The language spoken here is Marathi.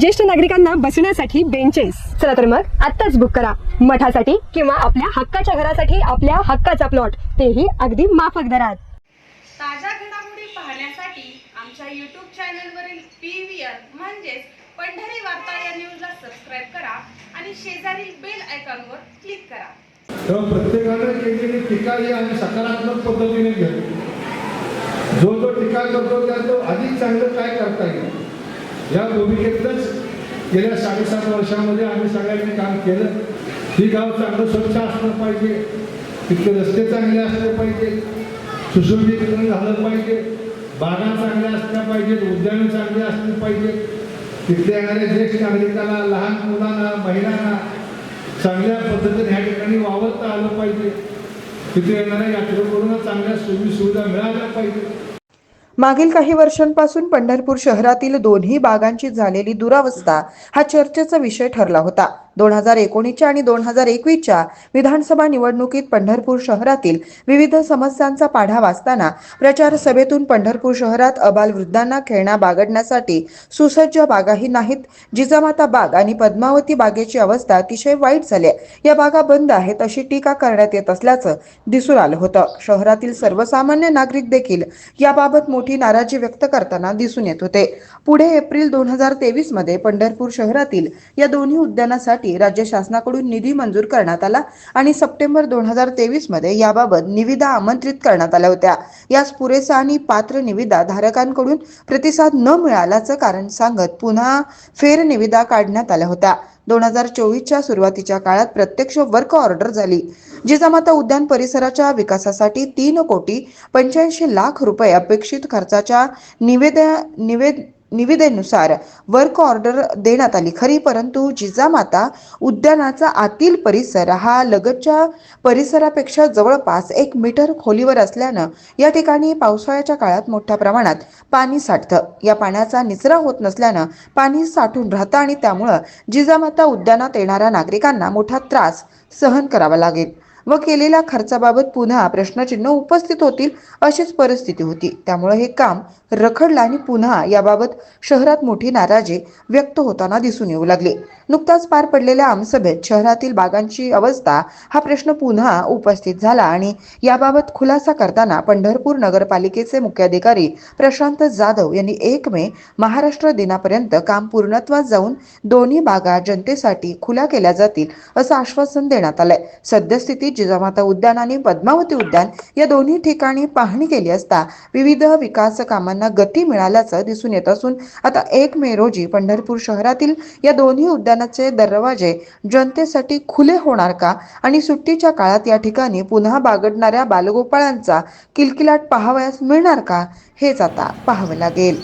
ज्येष्ठ नागरिकांना बसण्यासाठी बेंचेस चला तर मग आत्ताच बुक करा. मठासाठी किंवा आपल्या हक्काच्या घरासाठी आपल्या हक्काचा प्लॉट तेही अगदी माफक दरात. ताज्या घडामोडी पाहण्यासाठी आमच्या यूट्यूब चॅनलवरील पी व्ही आर म्हणजेच पंढरी वार्ता या न्यूजला सबस्क्राईब करा आणि शेजारील बेल आयकॉनवर क्लिक करा. तेव्हा प्रत्येकानं केलेली टीका ही आम्ही सकारात्मक पद्धतीने घेतो जो जो टीका करतो त्या तो अधिक चांगलं काय करता येईल? या भूमिकेतच गेल्या साडेसात वर्षामध्ये आम्ही सगळ्यांनी काम केलं. ही गाव चांगलं स्वच्छ असलं पाहिजे. तिथले रस्ते चांगले असले पाहिजे. सुशोभीकरण झालं पाहिजे. बागा चांगल्या असल्या पाहिजेत उद्यानं चांगली असली पाहिजे. तिथले येणारे ज्येष्ठ नागरिकांना लहान मुलांना महिलांना चांगल्या पद्धतीने ह्या ठिकाणी वावरता आलं पाहिजे. तिथे येणाऱ्या यात्रेकरूंना चांगल्या सोयी सुविधा मिळाल्या पाहिजे मागील काही वर्षांपासून पंढरपूर शहरातील दोन्ही बागांची झालेली दुरावस्था हा चर्चेचा विषय ठरला होता. दोन हजार एकोणीसच्या आणि दोन हजार एकवीसच्या विधानसभा निवडणुकीत पंढरपूर शहरातील विविध समस्यांचा पाढा वाचताना प्रचार सभेतून पंढरपूर शहरात अबाल वृद्धांना खेळणा बागडण्यासाठी सुसज्ज बागाही नाहीत. जिजामाता बाग आणि पद्मावती बागेची अवस्था अतिशय वाईट झाली आहे. या बागा बंद आहेत अशी टीका करण्यात येत असल्याचं दिसून आलं होतं. शहरातील सर्वसामान्य नागरिक देखील याबाबत मोठी नाराजी व्यक्त करताना दिसून येत होते. पुढे एप्रिल दोन हजार तेवीसमध्ये पंढरपूर शहरातील या दोन्ही उद्यानासाठी राज्य शासनाकडून निधी मंजूर करण्यात आला आणि सप्टेंबर दोन हजार तेवीसमध्ये याबाबत निविदा आमंत्रित करण्यात आल्या होत्या. यास पुरेसा आणि पात्र निविदा धारकांकडून प्रतिसाद न मिळाल्याचं कारण सांगत पुन्हा फेर निविदा काढण्यात आल्या होत्या. दोन हजार चोवीसच्या सुरुवातीच्या काळात प्रत्यक्ष वर्क ऑर्डर झाली जिजामाता उद्यान परिसराच्या विकासासाठी तीन कोटी पंच्याऐंशी लाख रुपये अपेक्षित खर्चाच्या निवेद निवेद निविदेनुसार वर्क ऑर्डर देण्यात आली. खरी परंतु जिजामाता उद्यानाचा आतील परिसर हा लगतच्या परिसरापेक्षा जवळपास एक मीटर खोलीवर असल्यानं या ठिकाणी पावसाळ्याच्या काळात मोठ्या प्रमाणात पाणी साठतं. या पाण्याचा निचरा होत नसल्यानं पाणी साठून राहतं आणि त्यामुळं जिजामाता उद्यानात येणाऱ्या नागरिकांना मोठा त्रास सहन करावा लागेल. व केलेल्या खर्चाबाबत पुन्हा प्रश्नचिन्ह उपस्थित होतील अशीच परिस्थिती होती. त्यामुळे हे काम रखडलं आणि पुन्हा याबाबत शहरात मोठी नाराजी व्यक्त होताना दिसून येऊ लागली. नुकताच पार पडलेल्या आमसभेत शहरातील बागांची अवस्था हा प्रश्न पुन्हा उपस्थित झाला आणि याबाबत खुलासा करताना पंढरपूर नगरपालिकेचे मुख्याधिकारी प्रशांत जाधव यांनी एक मे महाराष्ट्र दिनापर्यंत काम पूर्णत्वात जाऊन दोन्ही बागा जनतेसाठी खुल्या केल्या जातील असं आश्वासन देण्यात आलंय. सद्यस्थितीत जिजामाता उद्यान आणि पद्मावती उद्यान या दोन्ही ठिकाणी पाहणी केली असता विविध विकास कामांना गती मिळाल्याचं दिसून येत असून आता एक मे रोजी पंढरपूर शहरातील या दोन्ही उद्यानाचे दरवाजे जनतेसाठी खुले होणार का? आणि सुट्टीच्या काळात या ठिकाणी पुन्हा बागडणाऱ्या बालगोपाळांचा किलकिलाट पाहावयास मिळणार का? हेच आता पाहावं लागेल.